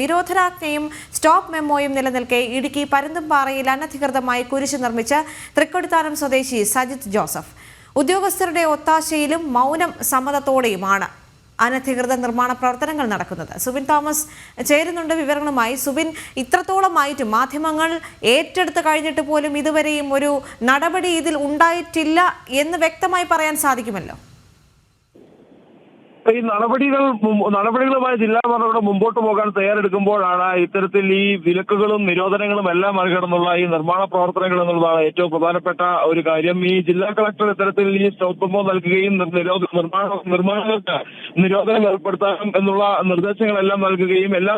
നിരോധനാജ്ഞയും stop മെമ്മോയും നിലനിൽക്കെ ഇടുക്കി പരുന്തുംപാറയിൽ അനധികൃതമായി കുരിശ് നിർമ്മിച്ച തൃക്കൊടിത്താനം സ്വദേശി സജിത് ജോസഫ്. ഉദ്യോഗസ്ഥരുടെ ഒത്താശയിലും മൗനം സമ്മതത്തോടെയുമാണ് അനധികൃത നിർമ്മാണ പ്രവർത്തനങ്ങൾ നടക്കുന്നത്. സുബിൻ തോമസ് ചേരുന്നുണ്ട് വിവരങ്ങളുമായി. സുബിൻ ഇത്രത്തോളമായിട്ടും മാധ്യമങ്ങൾ ഏറ്റെടുത്ത് കഴിഞ്ഞിട്ട് പോലും ഇതുവരെയും ഒരു നടപടി ഇതിൽ ഉണ്ടായിട്ടില്ല എന്ന് വ്യക്തമായി പറയാൻ സാധിക്കുമല്ലോ? ഈ നടപടികൾ നടപടികളുമായി ജില്ലാ ഭരണകൂടം മുമ്പോട്ട് പോകാൻ തയ്യാറെടുക്കുമ്പോഴാണ് ഇത്തരത്തിൽ ഈ വിലക്കുകളും നിരോധനങ്ങളും എല്ലാം മറികടന്നുള്ള ഈ നിർമ്മാണ പ്രവർത്തനങ്ങൾ എന്നുള്ളതാണ് ഏറ്റവും പ്രധാനപ്പെട്ട ഒരു കാര്യം. ഈ ജില്ലാ കളക്ടർ ഇത്തരത്തിൽ ഈ സ്റ്റോപ്പ് നൽകുകയും നിർമ്മാണ നിർമ്മാണങ്ങൾക്ക് നിരോധനം ഏർപ്പെടുത്താം എന്നുള്ള നിർദ്ദേശങ്ങളെല്ലാം നൽകുകയും എല്ലാ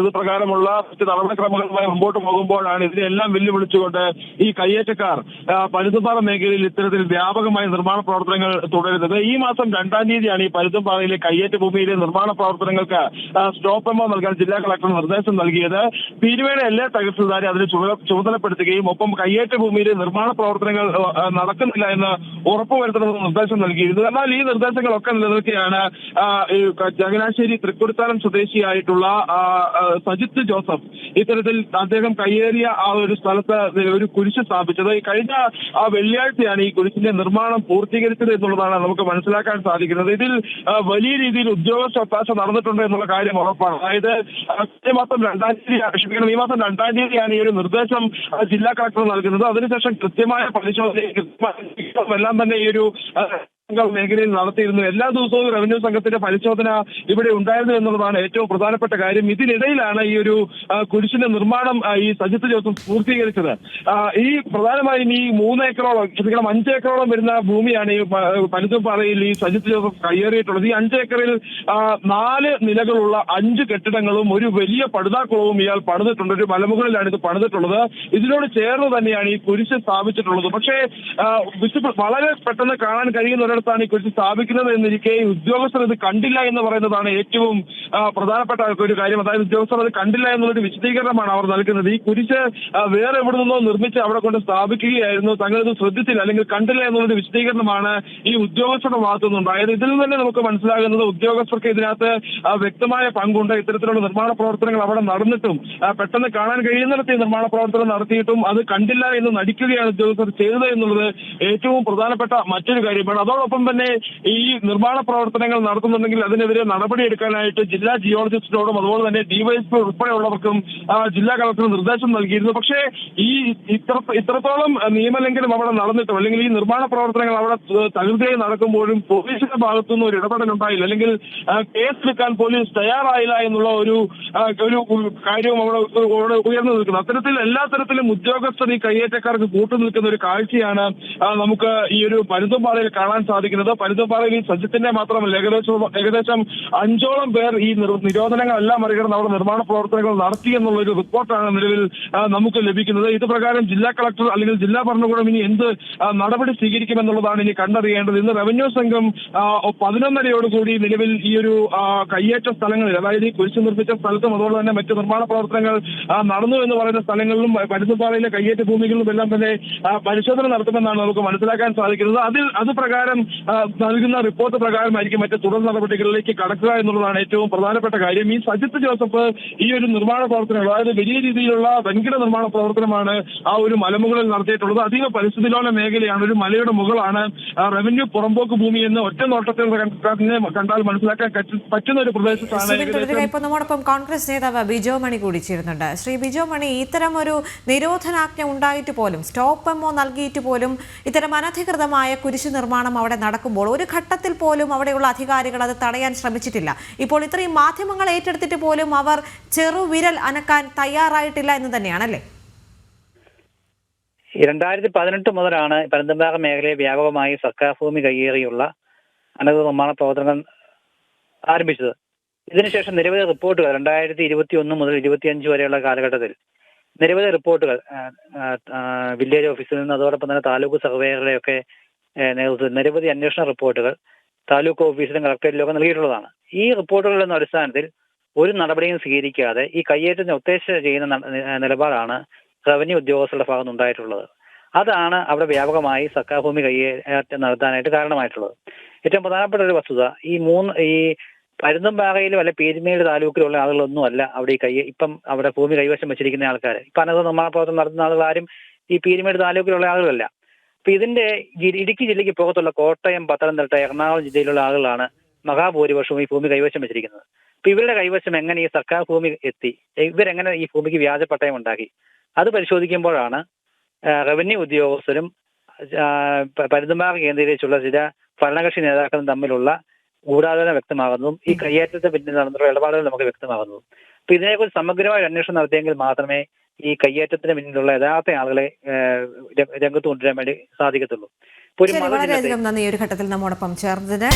ഇത് പ്രകാരമുള്ള മറ്റ് നടപടിക്രമങ്ങളുമായി മുമ്പോട്ട് പോകുമ്പോഴാണ് ഇതിനെല്ലാം വെല്ലുവിളിച്ചുകൊണ്ട് ഈ കയ്യേറ്റക്കാർ പരുത്തുംപാറ മേഖലയിൽ ഇത്തരത്തിൽ വ്യാപകമായി നിർമ്മാണ പ്രവർത്തനങ്ങൾ തുടരുന്നത്. ഈ മാസം രണ്ടാം തീയതിയാണ് ഈ പരുന്തുംപാറയിലെ കയ്യേറ്റ ഭൂമിയിലെ നിർമ്മാണ പ്രവർത്തനങ്ങൾക്ക് സ്റ്റോപ്പ് എമ്മോ നൽകാൻ ജില്ലാ കളക്ടർ നിർദ്ദേശം നൽകിയത്. എല്ലാ തഹസിൽദാരെ അതിന് ചുമതലപ്പെടുത്തുകയും ഒപ്പം കയ്യേറ്റ ഭൂമിയിലെ നിർമ്മാണ പ്രവർത്തനങ്ങൾ നടക്കുന്നില്ല എന്ന് ഉറപ്പുവരുത്തണമെന്ന് നിർദ്ദേശം നൽകിയിരുന്നു. എന്നാൽ ഈ നിർദ്ദേശങ്ങളൊക്കെ ക- ചങ്ങനാശ്ശേരി തൃക്കുടിത്താനം സ്വദേശിയായിട്ടുള്ള സജിത്ത് ജോസഫ്. ഇത്തരത്തിൽ അദ്ദേഹം കയ്യേറിയ ആ ഒരു സ്ഥലത്ത് ഒരു കുരിശ് സ്ഥാപിച്ചത്. കഴിഞ്ഞ ആ വെള്ളിയാഴ്ചയാണ് ഈ കുരിശിന്റെ നിർമ്മാണം പൂർത്തീകരിച്ചത് എന്നുള്ളതാണ് നമുക്ക് മനസ്സിലാക്കാൻ സാധിക്കുന്നത്. ഇതിൽ വലിയ രീതിയിൽ ഉദ്യോഗസ്ഥ ഒത്താശ നടന്നിട്ടുണ്ട് എന്നുള്ള കാര്യം ഉറപ്പാണ്. അതായത് ഈ മാസം രണ്ടാം തീയതി ക്ഷമിക്കണം ഈ മാസം രണ്ടാം തീയതിയാണ് ഈ ഒരു നിർദ്ദേശം ജില്ലാ കളക്ടർ നൽകുന്നത്. അതിനുശേഷം കൃത്യമായ പരിശോധന കൃത്യമായ എല്ലാം തന്നെ ഈ ഒരു മേഖലയിൽ നടത്തിയിരുന്നു. എല്ലാ ദിവസവും റവന്യൂ സംഘത്തിന്റെ പരിശോധന ഇവിടെ ഉണ്ടായിരുന്നു എന്നുള്ളതാണ് ഏറ്റവും പ്രധാനപ്പെട്ട കാര്യം. ഇതിനിടയിലാണ് ഈ ഒരു കുരിശിന്റെ നിർമ്മാണം ഈ സജിത്ത് ജോസഫ് പൂർത്തീകരിച്ചത്. ഈ പ്രധാനമായും ഈ മൂന്ന് ഏക്കറോളം ക്ഷമിക്കണം അഞ്ച് ഏക്കറോളം വരുന്ന ഭൂമിയാണ് ഈ പ- പരുന്തുംപാറയിൽ ഈ സജിത്ത് ജോസഫ് കയ്യേറിയിട്ടുള്ളത്. ഈ അഞ്ച് ഏക്കറിൽ നാല് നിലകളുള്ള അഞ്ച് കെട്ടിടങ്ങളും ഒരു വലിയ പടുതാക്കുളവും ഇയാൾ പണിതിട്ടുണ്ട്. ഒരു മലമുകളിലാണ് ഇത് പണിതിട്ടുള്ളത്. ഇതിനോട് ചേർന്ന് തന്നെയാണ് ഈ കുരിശ് സ്ഥാപിച്ചിട്ടുള്ളത്. പക്ഷേ വളരെ പെട്ടെന്ന് കാണാൻ കഴിയുന്ന ഒരിടത്താണ് ഈ കുരിശ് സ്ഥാപിക്കുന്നത് എന്നിരിക്കെ ഉദ്യോഗസ്ഥർ ഇത് കണ്ടില്ല എന്ന് പറയുന്നതാണ് ഏറ്റവും പ്രധാനപ്പെട്ട ഒരു കാര്യം. അതായത് ഉദ്യോഗസ്ഥർ അത് കണ്ടില്ല എന്നുള്ളൊരു വിശദീകരണമാണ് അവർ നൽകുന്നത്. ഈ കുരിശ് വേറെ എവിടെ നിന്നോ നിർമ്മിച്ച് അവിടെ കൊണ്ട് സ്ഥാപിക്കുകയായിരുന്നു. തങ്ങൾ ഇത് ശ്രദ്ധിച്ചില്ല അല്ലെങ്കിൽ കണ്ടില്ല എന്നുള്ളൊരു വിശദീകരണമാണ് ഈ ഉദ്യോഗസ്ഥരുടെ ഭാഗത്തു നിന്നുണ്ടായത് ഇതിൽ നിന്ന് തന്നെ നമുക്ക് മനസ്സിലാകുന്നത് ഉദ്യോഗസ്ഥർക്ക് ഇതിനകത്ത് വ്യക്തമായ പങ്കുണ്ട്. ഇത്തരത്തിലുള്ള നിർമ്മാണ പ്രവർത്തനങ്ങൾ അവിടെ നടന്നിട്ടും പെട്ടെന്ന് കാണാൻ കഴിയുന്നിടത്ത് ഈ നിർമ്മാണ പ്രവർത്തനം നടത്തിയിട്ടും അത് കണ്ടില്ല എന്ന് നടിക്കുകയാണ് ഉദ്യോഗസ്ഥർ ചെയ്തത് എന്നുള്ളത് ഏറ്റവും പ്രധാനപ്പെട്ട മറ്റൊരു കാര്യമാണ്. അതോടൊപ്പം തന്നെ ഈ നിർമ്മാണ പ്രവർത്തനങ്ങൾ നടത്തുന്നുണ്ടെങ്കിൽ അതിനെതിരെ നടപടിയെടുക്കാനായിട്ട് ജില്ലാ ജിയോളജിസ്റ്റിനോടും അതുപോലെ തന്നെ ഡിവൈഎസ്പി ഉൾപ്പെടെയുള്ളവർക്കും ജില്ലാ കളക്ടർ നിർദ്ദേശം നൽകിയിരുന്നു. പക്ഷേ ഈ ഇത്ര ഇത്രത്തോളം നിയമലംഘനം അവിടെ നടന്നിട്ടും അല്ലെങ്കിൽ ഈ നിർമ്മാണ പ്രവർത്തനങ്ങൾ അവിടെ തകൃതിയായി നടക്കുമ്പോഴും പോലീസിന്റെ ഭാഗത്തുനിന്ന് ഒരു ഇടപെടൽ ഉണ്ടായില്ല. അല്ലെങ്കിൽ കേസെടുക്കാൻ പോലീസ് തയ്യാറായില്ല എന്നുള്ള ഒരു ഒരു കാര്യവും അവിടെ ഉയർന്നു നിൽക്കുന്നു. അത്തരത്തിൽ എല്ലാ തരത്തിലും ഉദ്യോഗസ്ഥർ ഈ കയ്യേറ്റക്കാർക്ക് കൂട്ടുനിൽക്കുന്ന ഒരു കാഴ്ചയാണ് നമുക്ക് ഈ ഒരു പരുന്തുംപാറയിൽ കാണാൻ സാധിക്കുന്നത്. പരുന്തുംപാറയിൽ ഈ സജ്ജത്തിന്റെ മാത്രമല്ല. ഏകദേശം ഏകദേശം അഞ്ചോളം പേർ ഈ നിരോധനങ്ങളെല്ലാം മറികടന്ന് അവിടെ നിർമ്മാണ പ്രവർത്തനങ്ങൾ നടത്തി എന്നുള്ള ഒരു റിപ്പോർട്ടാണ് നിലവിൽ നമുക്ക് ലഭിക്കുന്നത്. ഇത് പ്രകാരം ജില്ലാ കളക്ടർ അല്ലെങ്കിൽ ജില്ലാ ഭരണകൂടം ഇനി എന്ത് നടപടി സ്വീകരിക്കുമെന്നുള്ളതാണ് ഇനി കണ്ടറിയേണ്ടത്. ഇന്ന് റവന്യൂ സംഘം പതിനൊന്നരയോടുകൂടി നിലവിൽ ഈ ഒരു കയ്യേറ്റ സ്ഥലങ്ങളിൽ അതായത് ഈ കുരിശ് നിർമ്മിച്ച സ്ഥലത്തും അതുപോലെ തന്നെ മറ്റ് നിർമ്മാണ പ്രവർത്തനങ്ങൾ നടന്നു എന്ന് പറയുന്ന സ്ഥലങ്ങളിലും പരുത്തുപാറയിലെ കയ്യേറ്റ ഭൂമികളിലും എല്ലാം തന്നെ പരിശോധന നടത്തുമെന്നാണ് നമുക്ക് മനസ്സിലാക്കാൻ സാധിക്കുന്നത്. അതിൽ അത് പ്രകാരം നൽകുന്ന റിപ്പോർട്ട് പ്രകാരമായിരിക്കും മറ്റ് തുടർ നടപടികളിലേക്ക് കടക്കുക എന്നുള്ളതാണ് ഏറ്റവും പ്രധാനപ്പെട്ട കാര്യം. ഈ സജിത്ത് ജോസഫ് ഈ ഒരു നിർമ്മാണ പ്രവർത്തനങ്ങൾ അതായത് വലിയ രീതിയിലുള്ള വൻകിട നിർമ്മാണ പ്രവർത്തനമാണ് ആ ഒരു മലമുകളിൽ നടത്തിയിട്ടുള്ളത്. അതീവ പരിസ്ഥിതിലോല മേഖലയാണ് ഒരു മലയുടെ മുകളാണ്. റവന്യൂ പുറമ്പോക്ക് ഭൂമി എന്ന് ഒറ്റ നോട്ടത്തിൽ കണ്ടാൽ മനസ്സിലാക്കാൻ പറ്റ- പറ്റുന്ന ഒരു പ്രദേശത്താണ് നമ്മോടൊപ്പം കോൺഗ്രസ് നേതാവ് ബിജോ മണി കൂടി ചേരുന്നുണ്ട് ശ്രീ ബിജോ മണി ഇത്തരം ഒരു നിരോധനാജ്ഞ ഉണ്ടായിട്ട് പോലും സ്റ്റോപ്പ് എമ്മോ നൽകിയിട്ട് പോലും ഇത്തരം അനധികൃതമായ കുരിശു നിർമ്മാണം അവിടെ നടക്കുമ്പോൾ ഒരു ഘട്ടത്തിൽ പോലും അവിടെയുള്ള അധികാരികൾ അത് തടയാൻ ശ്രമിച്ചിട്ടില്ല. ഇപ്പോൾ ഇത്രയും മാധ്യമങ്ങൾ ഏറ്റെടുത്തിട്ട് പോലും അവർ ചെറുവിരൽ അനക്കാൻ തയ്യാറായിട്ടില്ല എന്ന് തന്നെയാണല്ലേ? രണ്ടായിരത്തി പതിനെട്ട് മുതലാണ് പരന്തംപാറ മേഖലയെ വ്യാപകമായി സർക്കാർ ഭൂമി കയ്യേറിയുള്ള അനധികൃത നിർമ്മാണ പ്രവർത്തനങ്ങൾ ആരംഭിച്ചത്. ഇതിനുശേഷം നിരവധി റിപ്പോർട്ടുകൾ രണ്ടായിരത്തി ഇരുപത്തി ഒന്ന് മുതൽ ഇരുപത്തിയഞ്ച് വരെയുള്ള കാലഘട്ടത്തിൽ നിരവധി റിപ്പോർട്ടുകൾ വില്ലേജ് ഓഫീസിൽ നിന്ന് അതോടൊപ്പം തന്നെ താലൂക്ക് സർവേകളുടെയൊക്കെ ഏ, നേതൃത്വത്തിൽ നിരവധി അന്വേഷണ റിപ്പോർട്ടുകൾ താലൂക്ക് ഓഫീസിലും കളക്ടറേറ്റിലും നൽകിയിട്ടുള്ളതാണ്. ഈ റിപ്പോർട്ടുകളുടെ അടിസ്ഥാനത്തിൽ ഒരു നടപടിയും സ്വീകരിക്കാതെ ഈ കയ്യേറ്റത്തിന് ഒത്തേശ ചെയ്യുന്ന നിലപാടാണ് റവന്യൂ ഉദ്യോഗസ്ഥരുടെ ഭാഗത്ത് ഉണ്ടായിട്ടുള്ളത്. അതാണ് അവിടെ വ്യാപകമായി സർക്കാർ ഭൂമി കയ്യേറ്റം നടത്താനായിട്ട് കാരണമായിട്ടുള്ളത്. ഏറ്റവും പ്രധാനപ്പെട്ട ഒരു വസ്തുത ഈ മൂന്ന് ഈ പരുന്തുംപാറയിലും അല്ലെ പേരുമേട് താലൂക്കിലുള്ള ആളുകളൊന്നും അല്ല അവിടെ ഈ കൈ ഇപ്പം അവിടെ ഭൂമി കൈവശം വെച്ചിരിക്കുന്ന ആൾക്കാർ ഇപ്പൊ അനധികൃത നിർമ്മാണ പ്രവർത്തനം നടത്തുന്ന ആളുകൾ ആരും ഈ പീരുമേട് താലൂക്കിലുള്ള ആളുകളല്ല. അപ്പൊ ഇതിന്റെ ഇടുക്കി ജില്ലയ്ക്ക് പുറത്തുള്ള കോട്ടയം പത്തനംതിട്ട എറണാകുളം ജില്ലയിലുള്ള ആളുകളാണ് മഹാഭൂരിപക്ഷവും ഈ ഭൂമി കൈവശം വെച്ചിരിക്കുന്നത്. അപ്പൊ ഇവരുടെ കൈവശം എങ്ങനെ ഈ സർക്കാർ ഭൂമി എത്തി? ഇവരെങ്ങനെ ഈ ഭൂമിക്ക് വ്യാജ പട്ടയം ഉണ്ടാക്കി? അത് പരിശോധിക്കുമ്പോഴാണ് റവന്യൂ ഉദ്യോഗസ്ഥരും പരിതമാർഗ കേന്ദ്രീകരിച്ചുള്ള ചില ഭരണകക്ഷി നേതാക്കളും തമ്മിലുള്ള ഗൂഢാലോചന വ്യക്തമാകുന്നതും ഈ കയ്യേറ്റത്തെ പിന്നിൽ നടന്നിട്ടുള്ള ഇടപാടുകൾ നമുക്ക് വ്യക്തമാകുന്നതും. അപ്പൊ ഇതിനെക്കുറിച്ച് സമഗ്രമായ അന്വേഷണം നടത്തിയെങ്കിൽ മാത്രമേ ഈ കയ്യേറ്റത്തിന് പിന്നിലുള്ള യഥാർത്ഥ ആളുകളെ രംഗത്ത് കൊണ്ടുവരാൻ വേണ്ടി സാധിക്കത്തുള്ളൂ. വളരെയധികം നന്ദി. ഈ ഒരു ഘട്ടത്തിൽ നമ്മോടൊപ്പം ചേർന്നതിന്.